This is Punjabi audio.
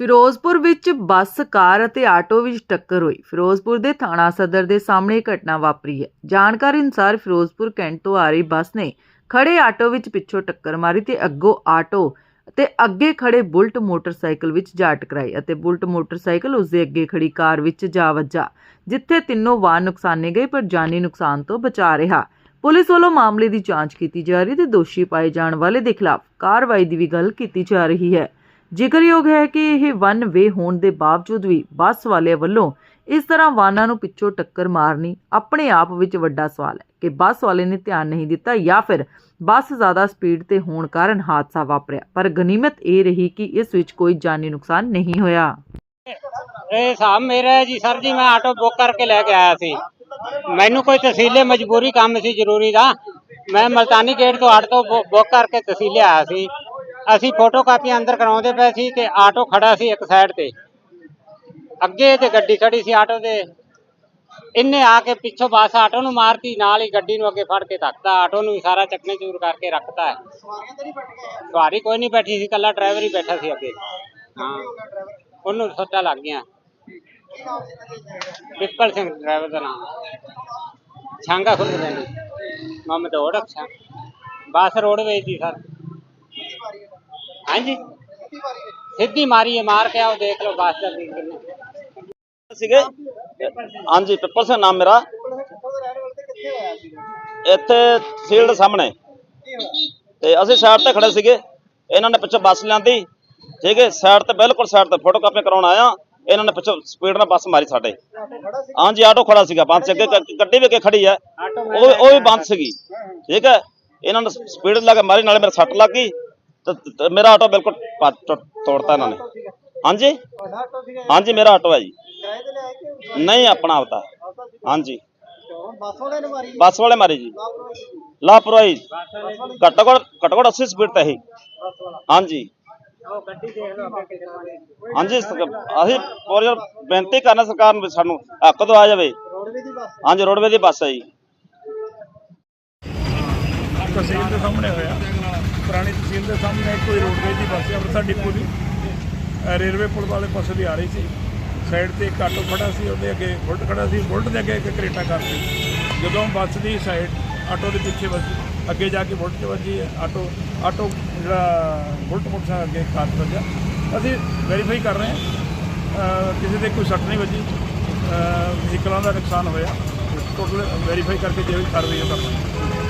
ਫਿਰੋਜ਼ਪੁਰ ਵਿੱਚ ਬੱਸ, ਕਾਰ ਅਤੇ ਆਟੋ ਵਿੱਚ ਟੱਕਰ ਹੋਈ। ਫਿਰੋਜ਼ਪੁਰ ਦੇ ਥਾਣਾ ਸਦਰ ਦੇ ਸਾਹਮਣੇ ਇਹ ਘਟਨਾ ਵਾਪਰੀ ਹੈ। ਜਾਣਕਾਰੀ ਅਨੁਸਾਰ ਫਿਰੋਜ਼ਪੁਰ ਕੈਂਟ ਤੋਂ ਆ ਰਹੀ ਬੱਸ ਨੇ ਖੜੇ ਆਟੋ ਵਿੱਚ ਪਿੱਛੋਂ ਟੱਕਰ ਮਾਰੀ ਤੇ ਅੱਗੋਂ ਆਟੋ ਤੇ ਅੱਗੇ ਖੜੇ ਬੁਲਟ ਮੋਟਰਸਾਈਕਲ ਵਿੱਚ ਜਾ ਟਕਰਾਈ ਅਤੇ ਬੁਲਟ ਮੋਟਰਸਾਈਕਲ ਉਸ ਦੇ ਅੱਗੇ ਖੜੀ ਕਾਰ ਵਿੱਚ ਜਾ ਵੱਜਾ, ਜਿੱਥੇ ਤਿੰਨੋਂ ਵਾਹਨ ਨੁਕਸਾਨੇ ਗਏ ਪਰ ਜਾਨੀ ਨੁਕਸਾਨ ਤੋਂ ਬਚਾ ਰਿਹਾ। ਪੁਲਿਸ ਵੱਲੋਂ ਮਾਮਲੇ ਦੀ ਜਾਂਚ ਕੀਤੀ ਜਾ ਰਹੀ ਤੇ ਦੋਸ਼ੀ ਪਾਏ ਜਾਣ ਵਾਲੇ ਦੇ ਖਿਲਾਫ ਕਾਰਵਾਈ ਦੀ ਵੀ ਗੱਲ ਕੀਤੀ ਜਾ ਰਹੀ ਹੈ। ਜ਼ਿਕਰਯੋਗ ਹੈ ਕਿ ਇਹ ਵਨ ਵੇ ਹੋਣ ਦੇ ਬਾਵਜੂਦ ਵੀ ਬੱਸ ਵਾਲਿਆਂ ਵੱਲੋਂ ਇਸ ਤਰ੍ਹਾਂ ਵਾਹਨਾਂ ਨੂੰ ਪਿੱਛੋਂ ਟੱਕਰ ਮਾਰਨੀ ਆਪਣੇ ਆਪ ਵਿੱਚ ਵੱਡਾ ਸਵਾਲ ਹੈ ਕਿ ਬੱਸ ਵਾਲੇ ਨੇ ਧਿਆਨ ਨਹੀਂ ਦਿੱਤਾ ਜਾਂ ਫਿਰ ਬੱਸ ਜ਼ਿਆਦਾ ਸਪੀਡ ਤੇ ਹੋਣ ਕਾਰਨ ਹਾਦਸਾ ਵਾਪਰਿਆ। ਪਰ ਗਨੀਮਤ ਇਹ ਰਹੀ ਕਿ ਇਸ ਵਿੱਚ ਕੋਈ ਜਾਨੀ ਨੁਕਸਾਨ ਨਹੀਂ ਹੋਇਆ। ਇਹ ਹਿਸਾਬ ਮੇਰਾ ਜੀ, ਸਰ ਜੀ, ਮੈਂ ਆਟੋ ਬੁੱਕ ਕਰਕੇ ਲੈ ਕੇ ਆਇਆ ਸੀ। ਮੈਨੂੰ ਕੋਈ ਤਸੀਲੇ ਮਜਬੂਰੀ ਕੰਮ ਸੀ ਜ਼ਰੂਰੀ ਦਾ। ਮੈਂ ਮਲਤਾਨੀ ਗੇਟ ਤੋਂ ਆਟੋ ਬੁੱਕ ਕਰਕੇ ਤਹਿਸੀਲੇ ਆਇਆ ਸੀ। ਅਸੀਂ ਫੋਟੋ ਕਾਪੀਆਂ ਅੰਦਰ ਕਰਾਉਂਦੇ ਪਏ ਸੀ ਤੇ ਆਟੋ ਖੜਾ ਸੀ ਇੱਕ ਸਾਈਡ ਤੇ। ਅੱਗੇ ਤੇ ਗੱਡੀ ਖੜੀ ਸੀ ਆਟੋ ਦੇ। ਇਹਨੇ ਆ ਕੇ ਪਿੱਛੋਂ ਬੱਸ ਆਟੋ ਨੂੰ ਮਾਰਤੀ ਨਾਲ ਹੀ ਗੱਡੀ ਨੂੰ ਅੱਗੇ ਫੜ ਕੇ ਧੱਕਤਾ। ਆਟੋ ਨੂੰ ਵੀ ਸਾਰਾ ਚੱਕਨੇ ਚੂਰ ਕਰਕੇ ਰੱਖਤਾ। ਹੈ ਸਵਾਰੀ ਕੋਈ ਨਹੀਂ ਬੈਠੀ ਸੀ ਕੱਲਾ ਡਰਾਈਵਰ ਹੀ ਬੈਠਾ ਸੀ ਅੱਗੇ। ਹਾਂ। ਉਹਨੂੰ ਸੱਟਾਂ ਲੱਗ ਗਈਆਂ। ਪਿੱਪਲ ਸਿੰਘ ਡਰਾਈਵਰ ਦਾ ਨਾਮ। ਛਾਂਗਾ ਖੁੱਲ ਜਾਂਦੀ ਮੁਹੰਮਦ ਔੜ ਅੱਛਾ ਬੱਸ ਰੋਡਵੇਜ ਦੀ ਸਰ। ਹਾਂਜੀ। ਸਿੱਧੀ ਮਾਰੀ ਹੈ, ਮਾਰ ਕੇ ਆਓ, ਦੇਖ ਲਓ ਬੱਸ ਦਾ ਵੀ ਕਿੰਨੇ। ਸੀਗੇ? ਹਾਂਜੀ ਪਿੱਪਲ ਸਿੰਘ ਨਾਮ ਮੇਰਾ। ਇੱਥੇ ਫੀਲਡ ਸਾਹਮਣੇ। ਤੇ ਅਸੀਂ ਸਾਈਡ ਤੇ ਖੜੇ ਸੀਗੇ। ਇਹਨਾਂ ਨੇ ਪਿੱਛੋਂ ਬੱਸ ਲਿਆਂਦੀ। ਠੀਕ ਹੈ, ਸਾਈਡ ਤੇ ਬਿਲਕੁਲ ਸਾਈਡ ਤੇ ਫੋਟੋ ਕਾਪੀ ਕਰਾਉਣ ਆਇਆ। ਇਹਨਾਂ ਨੇ ਪਿੱਛੋਂ ਸਪੀਡ ਨਾਲ ਬੱਸ ਮਾਰੀ ਸਾਡੇ। ਹਾਂਜੀ, ਆਟੋ ਖੜਾ ਸੀਗਾ ਬੰਦ ਸੀ ਅੱਗੇ ਗੱਡੀ ਵੀ ਅੱਗੇ ਖੜੀ ਹੈ। ਉਹ ਵੀ- ਉਹ ਵੀ ਬੰਦ ਸੀਗੀ। ਠੀਕ ਹੈ, ਇਹਨਾਂ ਨੇ ਸਪੀਡ ਲਾ ਕੇ ਮਾਰੀ, ਨਾਲੇ ਮੇਰੇ ਸੱਟ ਲੱਗ ਗਈ। ਤੇ ਮੇਰਾ ਆਟੋ ਬਿਲਕੁਲ ਤੋੜਤਾ ਇਹਨਾਂ ਨੇ। ਹਾਂਜੀ? ਹਾਂਜੀ, ਮੇਰਾ ਆਟੋ ਹੈ ਜੀ। ਨਹੀਂ, ਆਪਣਾ ਆਪਦਾ। ਹਾਂਜੀ। ਬੱਸ ਵਾਲੇ ਮਾਰੀ ਜੀ। ਲਾਪਰਵਾਹੀ। ਘੱਟੋ ਘੱਟ ਘੱਟੋ ਘੱਟ 80 ਸਪੀਡ ਤੇ ਹੀ ਹਾਂਜੀ। ਹਾਂਜੀ ਅਸੀਂ ਪੂਰੀ ਬੇਨਤੀ ਕਰਨਾ ਸਰਕਾਰ ਨੂੰ ਵੀ ਸਾਨੂੰ ਹੱਕ ਤੋਂ ਆ ਜਾਵੇ। ਹਾਂਜੀ ਰੋਡਵੇ ਦੀ ਬੱਸ ਹੈ ਜੀ। ਤਹਿਸੀਲ ਦੇ ਸਾਹਮਣੇ ਹੋਇਆ। ਪੁਰਾਣੀ ਤਹਿਸੀਲ ਦੇ ਸਾਹਮਣੇ ਕੋਈ ਰੋਡਵੇਜ ਦੀ ਬੱਸ ਹੈ ਅੰਮ੍ਰਿਤਸਰ ਡਿਪੂ ਦੀ। ਰੇਲਵੇ ਪੁਲ ਵਾਲੇ ਪਾਸੇ ਦੀ ਆ ਰਹੀ ਸੀ। ਸਾਈਡ ਤੇ ਇੱਕ ਆਟੋ ਖੜਾ ਸੀ, ਉਹਦੇ ਅੱਗੇ ਬੁਲਟ ਖੜਾ ਸੀ। ਬੁਲਟ ਦੇ ਅੱਗੇ ਇੱਕ ਕਰੇਟਾ ਕਾਰ ਸੀ। ਜਦੋਂ ਬੱਸ ਦੀ ਸਾਈਡ ਆਟੋ ਦੇ ਪਿੱਛੇ ਵੱਜੀ ਅੱਗੇ ਜਾ ਕੇ ਬੁਲਟ 'ਚ ਵੱਜੀ, ਆਟੋ ਆਟੋ ਜਿਹੜਾ ਬੁਲਟ ਮੋਟਰਸਾਈਕਲ ਅੱਗੇ ਕਾਰ 'ਚ ਵੱਜਾ ਅਸੀਂ ਵੈਰੀਫਾਈ ਕਰ ਰਹੇ ਹਾਂ। ਕਿਸੇ ਦੇ ਕੋਈ ਸੱਟ ਨਹੀਂ ਵੱਜੀ। ਵਹੀਕਲਾਂ ਦਾ ਨੁਕਸਾਨ ਹੋਇਆ। ਟੋਟਲ ਵੈਰੀਫਾਈ ਕਰਕੇ ਜੇ ਵੀ ਕਾਰਵਾਈ ਉਹ ਕਰਨਾ